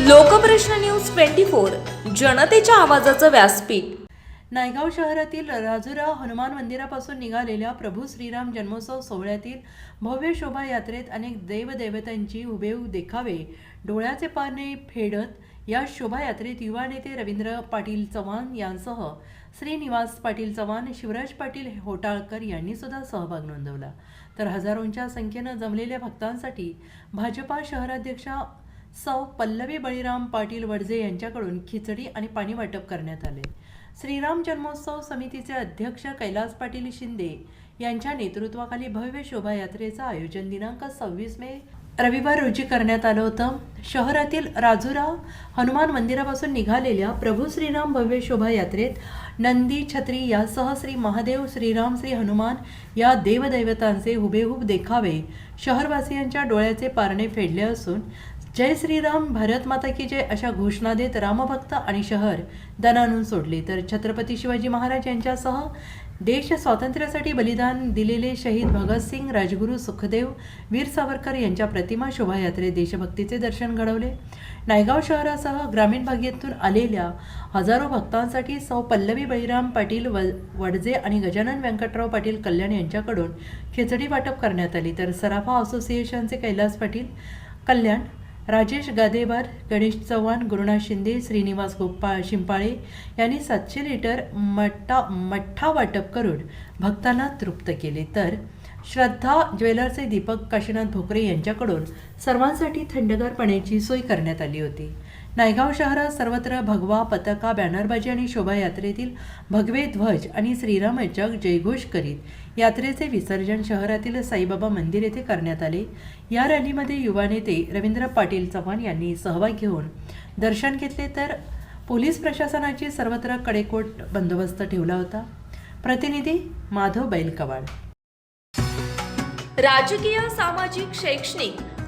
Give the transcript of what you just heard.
Lokprashna news twenty four जनतेच्या आवाजाचं व्यासपीठ. नायगाव शहरातील राजुरा हनुमान मंदिरापासून निघालेल्या प्रभू श्रीराम जन्मोत्सव सोहळ्यातील भव्य शोभायात्रेत अनेक देवदेवतांची हुबेहूब देखावे डोळ्याचे पाने फेडत या शोभायात्रेत युवा नेते रवींद्र पाटील चव्हाण यांसह श्रीनिवास पाटील चव्हाण शिवराज पाटील होटाळकर यांनी सुद्धा सहभाग नोंदवला. तर हजारोंच्या संख्येनं जमलेल्या भक्तांसाठी भाजपा शहराध्यक्षा सौ. पल्लवी बळीराम पाटील वडजे यांच्याकडून खिचडी आणि पाणी वाटप करण्यात आले. श्रीराम जन्मोत्सव समितीचे अध्यक्ष कैलास पाटील शिंदे यांच्या नेतृत्वाखाली भव्य शोभायात्रेचं आयोजन दिनांक सव्वीस मे रविवार रोजी करण्यात आलं होतं. शहरातील राजुरा हनुमान मंदिरापासून निघालेल्या प्रभू श्रीराम भव्य शोभायात्रेत नंदी छत्री यासह श्री महादेव श्रीराम श्री हनुमान या देवदैवतांचे हुबेहूब देखावे शहरवासियांच्या डोळ्याचे पारणे फेडले असून जय श्रीराम भारत माता की जय अशा घोषणा देत रामभक्त आणि शहर दणानून सोडले. तर छत्रपती शिवाजी महाराज यांच्यासह देश स्वातंत्र्यासाठी बलिदान दिलेले शहीद भगतसिंग राजगुरू सुखदेव वीर सावरकर यांच्या प्रतिमा शोभायात्रेत देशभक्तीचे दर्शन घडवले. नायगाव शहरासह ग्रामीण भागातून आलेल्या हजारो भक्तांसाठी सौ पल्लवी बळीराम पाटील व वडजे आणि गजानन व्यंकटराव पाटील कल्याण यांच्याकडून खिचडी वाटप करण्यात आली. तर सराफा असोसिएशनचे कैलास पाटील कल्याण राजेश गादेवार गणेश चव्हाण गुरुनाथ शिंदे श्रीनिवास गोपाळ शिंपाळे यांनी सातशे लिटर मट्टा मठ्ठा वाटप करून भक्तांना तृप्त केले. तर श्रद्धा ज्वेलर्सचे दीपक काशीनाथ भोकरे यांच्याकडून सर्वांसाठी थंडगार पाण्याची सोय करण्यात आली होती. नायगाव शहरात सर्वत्र भगवा पताका बॅनरबाजी आणि शोभायात्रेतील भगवे ध्वज आणि श्रीराम जग जयघोष करीत यात्रेचे विसर्जन शहरातील साईबाबा मंदिर येथे करण्यात आले. या रॅलीमध्ये युवा नेते रवींद्र पाटील चव्हाण यांनी सहभाग घेऊन दर्शन घेतले तर पोलीस प्रशासनाची सर्वत्र कडेकोट बंदोबस्त ठेवला होता. प्रतिनिधी माधव बैलकवाड. राजकीय सामाजिक शैक्षणिक